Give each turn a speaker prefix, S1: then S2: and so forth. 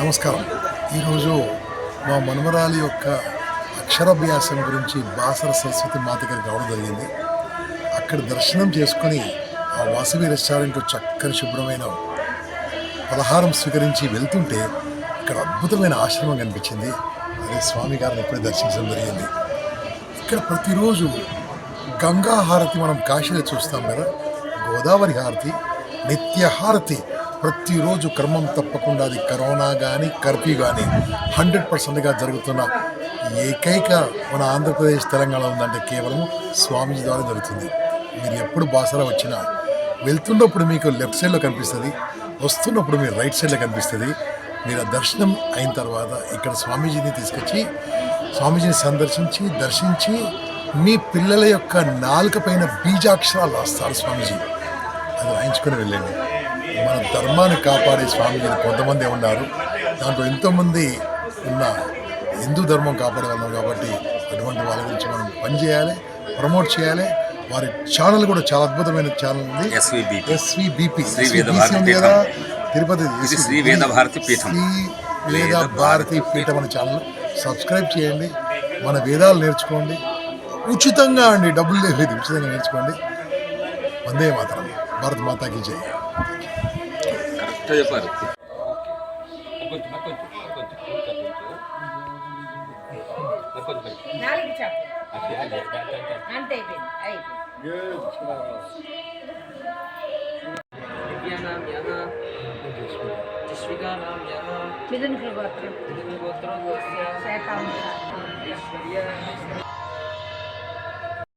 S1: నమస్కారం. ఈరోజు మా మనమరాలి యొక్క అక్షరాభ్యాసం గురించి బాసర సరస్వతి మా గారికి రావడం జరిగింది. అక్కడ దర్శనం చేసుకొని ఆ వాసవి రెస్టారెంట్లో చక్కని శుభ్రమైన పలహారం స్వీకరించి వెళ్తుంటే ఇక్కడ అద్భుతమైన ఆశ్రమం కనిపించింది. అదే స్వామి గారిని ఎప్పుడే దర్శించడం జరిగింది. ఇక్కడ ప్రతిరోజు గంగా హారతి మనం కాశీలో చూస్తాం కదా. గోదావరి హారతి నిత్య హారతి ప్రతిరోజు క్రమం తప్పకుండా అది కరోనా కానీ కర్ఫ్యూ కానీ హండ్రెడ్ పర్సెంట్గా జరుగుతున్న ఏకైక మన ఆంధ్రప్రదేశ్ తెలంగాణ ఉందంటే కేవలం స్వామీజీ ద్వారా జరుగుతుంది. మీరు ఎప్పుడు బాసరా వచ్చినా వెళ్తున్నప్పుడు మీకు లెఫ్ట్ సైడ్లో కనిపిస్తుంది వస్తున్నప్పుడు మీరు రైట్ సైడ్లో కనిపిస్తుంది. మీరు దర్శనం అయిన తర్వాత ఇక్కడ స్వామీజీని తీసుకొచ్చి స్వామీజీని సందర్శించి దర్శించి మీ పిల్లల యొక్క నాలుక పైన బీజాక్షరాలు రాస్తారు స్వామీజీ. అది రాయించుకొని వెళ్ళండి. మన ధర్మాన్ని కాపాడే స్వామీజీలు కొంతమంది ఉన్నారు. దాంట్లో ఎంతోమంది ఉన్న హిందూ ధర్మం కాపాడే వాళ్ళం కాబట్టి అటువంటి వాళ్ళ గురించి మనం పనిచేయాలి ప్రమోట్ చేయాలి. వారి ఛానల్ కూడా చాలా అద్భుతమైన ఛానల్ ఉంది. ఎస్విబిపి. కదా తిరుపతి
S2: శ్రీ వేద భారతి పీఠం.
S1: శ్రీ వేద భారతి పీఠం అనే ఛానల్. సబ్స్క్రైబ్ చేయండి. మన వేదాలు నేర్చుకోండి. ఉచితంగా అండి డబ్బులు లేదు ఉచితంగా నేర్చుకోండి. వందే మాతరం. భారత్ మాతాకి జై.
S2: అట్లా చెప్పారు
S3: మిథున్ గోత్రం
S4: గోత్రం